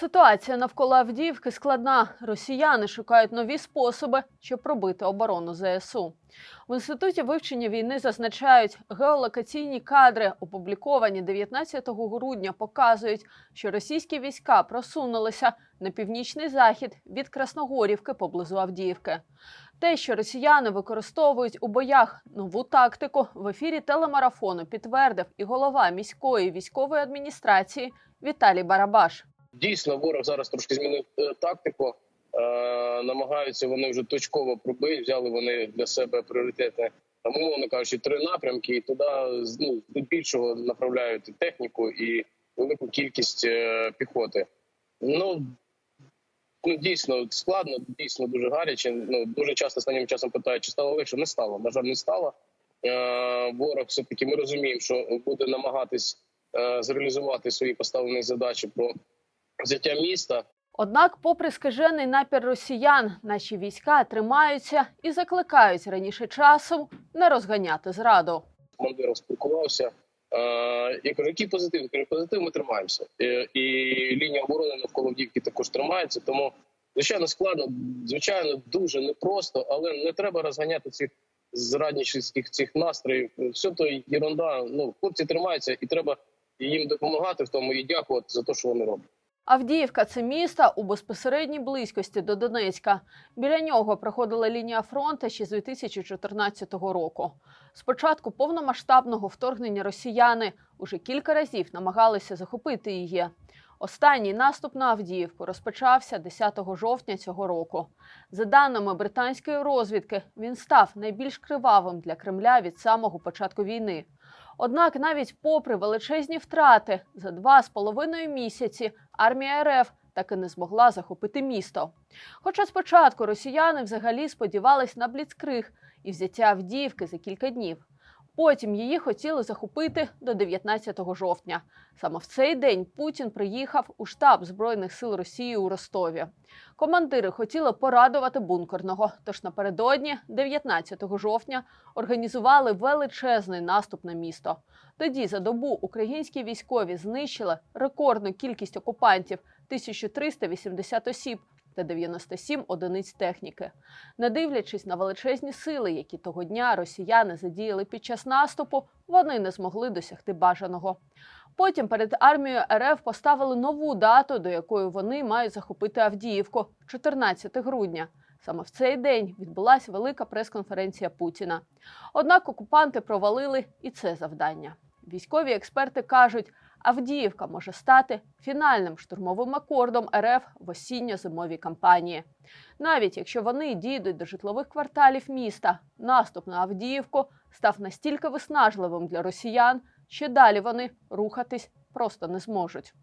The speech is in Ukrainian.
Ситуація навколо Авдіївки складна. Росіяни шукають нові способи, щоб пробити оборону ЗСУ. В інституті вивчення війни зазначають, геолокаційні кадри, опубліковані 19 грудня, показують, що російські війська просунулися на північний захід від Красногорівки поблизу Авдіївки. Те, що росіяни використовують у боях нову тактику, в ефірі телемарафону підтвердив і голова міської військової адміністрації Віталій Барабаш. Дійсно, ворог зараз трошки змінив е, тактику. Е, намагаються вони вже точково пробити. Взяли вони для себе пріоритети, там, умовно кажучи, три напрямки, і туди ну, більшого направляють техніку і велику кількість е, піхоти. Ну ну дійсно складно, дійсно дуже гаряче. Ну дуже часто останнім часом питають, чи стало легше. Не стало. На жаль, не стало. Ворог все таки ми розуміємо, що буде намагатись зреалізувати свої поставлені задачі про взяття міста. Однак, попри скажений напір росіян, наші війська тримаються і закликають раніше часу не розганяти зраду. командиром спілкувався. Е, я кажу, який позитив? Я кажу, позитив ми тримаємося. Е, і лінія оборони навколо Авдіївки також тримається. Тому, звичайно, складно, звичайно, дуже непросто, але не треба розганяти цих зрадничівських цих настроїв. Все то єрунда. Ну, хлопці тримаються, і треба їм допомагати в тому і дякувати за те, що вони роблять. Авдіївка це місто у безпосередній близькості до Донецька. Біля нього проходила лінія фронту ще з 2014 року. Спочатку повномасштабного вторгнення росіяни уже кілька разів намагалися захопити її. Останній наступ на Авдіївку розпочався 10 жовтня цього року. За даними британської розвідки, він став найбільш кривавим для Кремля від самого початку війни. Однак, навіть попри величезні втрати, за два з половиною місяці армія РФ таки не змогла захопити місто. Хоча спочатку росіяни взагалі сподівались на бліцкриг і взяття Авдіївки за кілька днів. Потім її хотіли захопити до 19 жовтня. Саме в цей день Путін приїхав у штаб Збройних сил Росії у Ростові. Командири хотіли порадувати бункерного. Тож напередодні, 19 жовтня, організували величезний наступ на місто. Тоді за добу українські військові знищили рекордну кількість окупантів 1380 осіб та 97 одиниць техніки. Не дивлячись на величезні сили, які того дня росіяни задіяли під час наступу, вони не змогли досягти бажаного. Потім перед армією РФ поставили нову дату, до якої вони мають захопити Авдіївку 14 грудня. Саме в цей день відбулася велика прес-конференція Путіна. Однак окупанти провалили і це завдання. Військові експерти кажуть, Авдіївка може стати фінальним штурмовим акордом РФ в осінньо-зимовій кампанії. Навіть якщо вони дійдуть до житлових кварталів міста, наступ на Авдіївку став настільки виснажливим для росіян, що далі вони рухатись просто не зможуть.